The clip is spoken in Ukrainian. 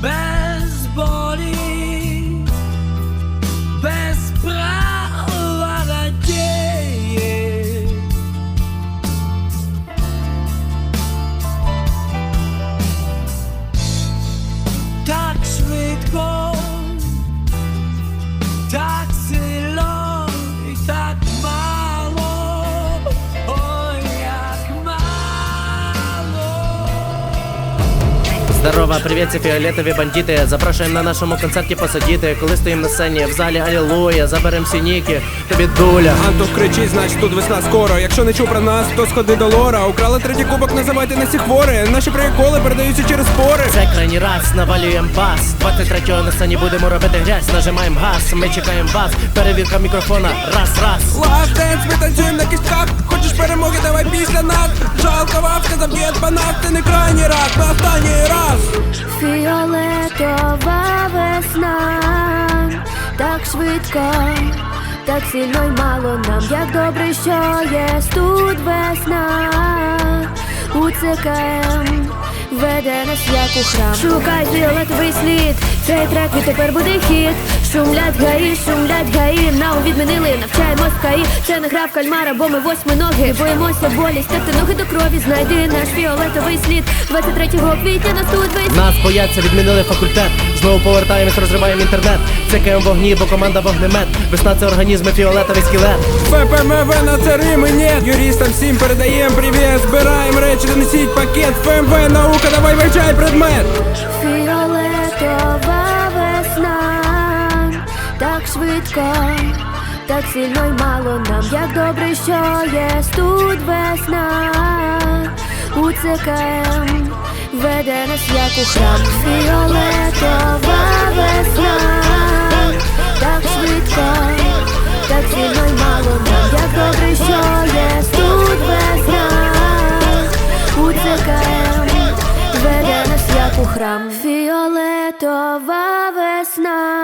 Bad. Здорово, привіт, це фіолетові бандити. Запрошуємо на нашому концерті посидіти. Коли стоїмо на сцені, в залі алілуя, заберем всі ніки, тобі дуля. Антох кричить, значить тут весна скоро. Якщо не чув про нас, то сходи до лора. Украли третій кубок, називайте нас всі хворі. Наші приколи передаються через спори. Це крайній раз, навалюєм бас. 23-го на сцені будемо робити грязь, нажимаємо газ, ми чекаємо вас. Перевірка мікрофона, раз, раз. Лав денс, ми танцюємо на кістках. Хочеш перемоги, нас. Жалко вавка заб'є банак, це не крайній раз, на останній раз. Фіолетова весна, так швидко, так сильно й мало нам, як добре, що є тут весна у ЦКМ веде нас як у храм. Шукай фіолетовий слід, цей трек відтепер буде хіт. Шумлять гаї, шумлять гаї, нам відмінили, навчаємось в КАІ. Це не гра в кальмара, бо ми восьминоги. Не боїмося болі, стекти ноги до крові. Знайди наш фіолетовий слід. 23 квітня нас тут весь Нас бояться, відмінили факультет. Знову повертаємось, розриваємо інтернет. Цикаємо вогні, бо команда вогнемет. Весна це організми, фіолетовий скелет. ФПМВ на це Рими нет Юристам всім передаєм привіт Збираєм речі, донесіть пакет ФМВ, наука, давай вивчай предмет швидко, так сильно й мало нам, як добре, що є тут весна у ЦКМ веде нас як у храм. Фіолетова весна, так швидко, так сильно й мало нам, як добре, що є тут весна у ЦКМ веде нас як у храм. Фіолетова весна.